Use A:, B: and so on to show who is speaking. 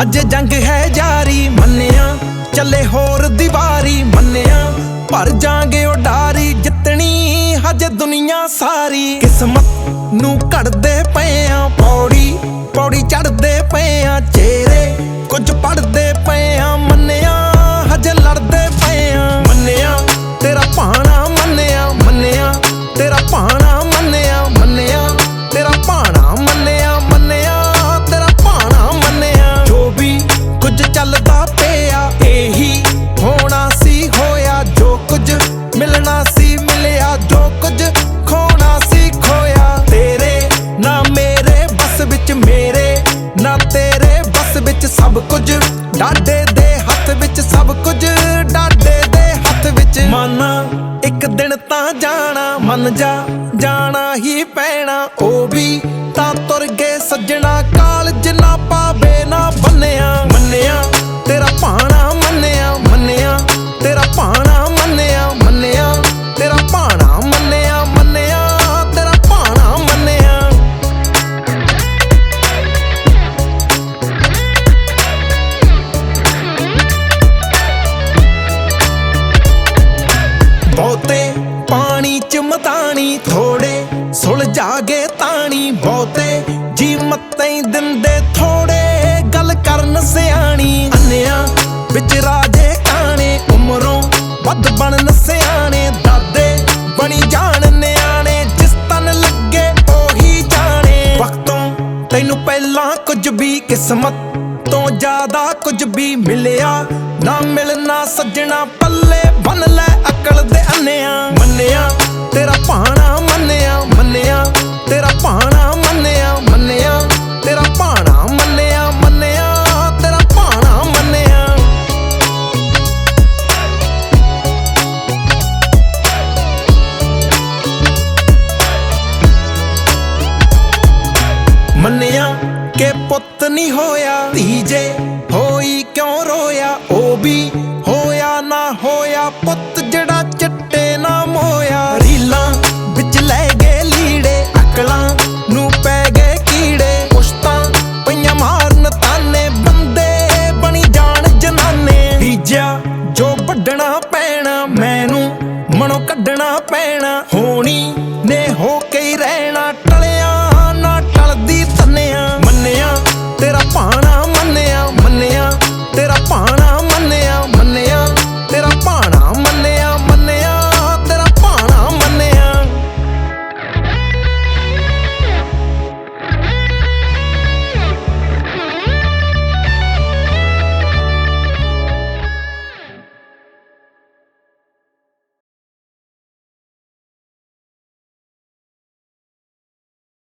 A: ਹਜੇ ਜੰਗ ਹੈ ਜਾਰੀ, ਮੰਨਿਆ। ਚੱਲੇ ਹੋਰ ਦੀਵਾਰੀ, ਮੰਨਿਆ। ਭਰ ਜਾਾਂਗੇ ਉਡਾਰੀ, ਜਿੱਤਣੀ ਹਜੇ ਦੁਨੀਆ ਸਾਰੀ। ਕਿਸਮਤ ਨੂੰ ਘੜਦੇ ਚੱਲਦਾ ਇਹੀ ਹੋਣਾ ਸੀ, ਹੋਇਆ ਜੋ ਕੁਝ, ਮਿਲਣਾ ਸੀ, ਮਿਲਿਆ ਜੋ ਕੁਝ, ਖੋਣਾ ਸੀ, ਖੋਇਆ। ਤੇਰੇ ਨਾ ਮੇਰੇ, ਬਸ ਵਿੱਚ ਮੇਰੇ, ਨਾ ਤੇਰੇ, ਬਸ ਵਿੱਚ ਸਭ ਕੁਝ। ਡਾਡੇ ਦੇ ਹੱਥ ਵਿੱਚ ਸਭ ਕੁਝ, ਡਾਡੇ ਦੇ ਹੱਥ ਵਿੱਚ। ਮਨ ਇੱਕ ਦਿਨ ਤਾਂ ਜਾਣਾ, ਮੰਨ ਜਾ, ਜਾਣਾ ਹੀ ਪੈਣਾ। ਉਹ ਵੀ ਬਹੁਤੇ ਪਾਣੀ ਚ ਮਤਾਣੀ ਥੋੜੇ ਸੁਲਝਾ ਗਏ ਤਾਣੀ ਬਹੁਤੇ, ਜੀ ਮੱਤੈਂ ਦਿੰਦੇ ਥੋੜੇ, ਗੱਲ ਕਰਨ ਸਿਆਣੀ। ਅੰਨਿਆਂ ਵਿੱਚ ਰਾਜੇ ਕਾਣੇ, ਉਮਰੋਂ ਵੱਧ ਬਣਨ ਸਿਆਣੇ, ਦਾਦੇ ਬਣੀ ਜਾਣ ਨਿਆਣੇ, ਜਿਸ ਤਨ ਲੱਗੇ ਉਹੀ ਜਾਣੇ। ਵਕਤੋਂ ਤੈਨੂੰ ਪਹਿਲਾਂ ਕੁਝ ਵੀ ਕਿਸਮਤ ਤੋਂ ਜ਼ਿਆਦਾ ਕੁਝ ਵੀ ਮਿਲਿਆ, ਨਾ ਮਿਲਣਾ ਸੱਜਣਾ ਪੱਲੇ ਬੰਨ ਲੈ ਅਕਲ ਦੇ ਅੰਨਿਆ। ਮੰਨਿਆ, ਤੇਰਾ ਭਾਣਾ ਮੰਨਿਆ ਮੰਨਿਆ, ਤੇਰਾ ਭਾਣਾ ਮੰਨਿਆ ਮੰਨਿਆ, ਤੇਰਾ ਭਾਣਾ ਮੰਨਿਆ ਮੰਨਿਆ, ਤੇਰਾ ਭਾਣਾ ਮੰਨਿਆ। ਮੰਨਿਆ ਕਿ ਪੁੱਤ ਨਹੀਂ ਹੋਇਆ ਧੀਜੇ ਹੋਈ ਕਿਉਂ ਰੋਇਆ, ਉਹ ਵੀ ਹੋਇਆ ਪੁੱਤ ਜਿਹੜਾ ਚਿੱਟੇ ਨਾ ਮੋਇਆ ਰੀਲਾਂ ਵਿੱਚ ਲੈ ਗਏ ਲੀੜੇ, ਅਕਲਾਂ ਨੂੰ ਪੈ ਗਏ ਕੀੜੇ। ਪੁਸ਼ਤਾਂ ਪਈਆਂ ਮਾਰਨ ਤਾਨੇ, ਬੰਦੇ ਬਣੀ ਜਾਣ ਜਨਾਨੇ। ਬੀਜਿਆ ਜੋ ਵੱਢਣਾ ਪੈਣਾ, ਮੈਨੂੰ ਮਨੋਂ ਕੱਢਣਾ ਪੈਣਾ। ਹੋਣੀ ਨੇ ਹੋ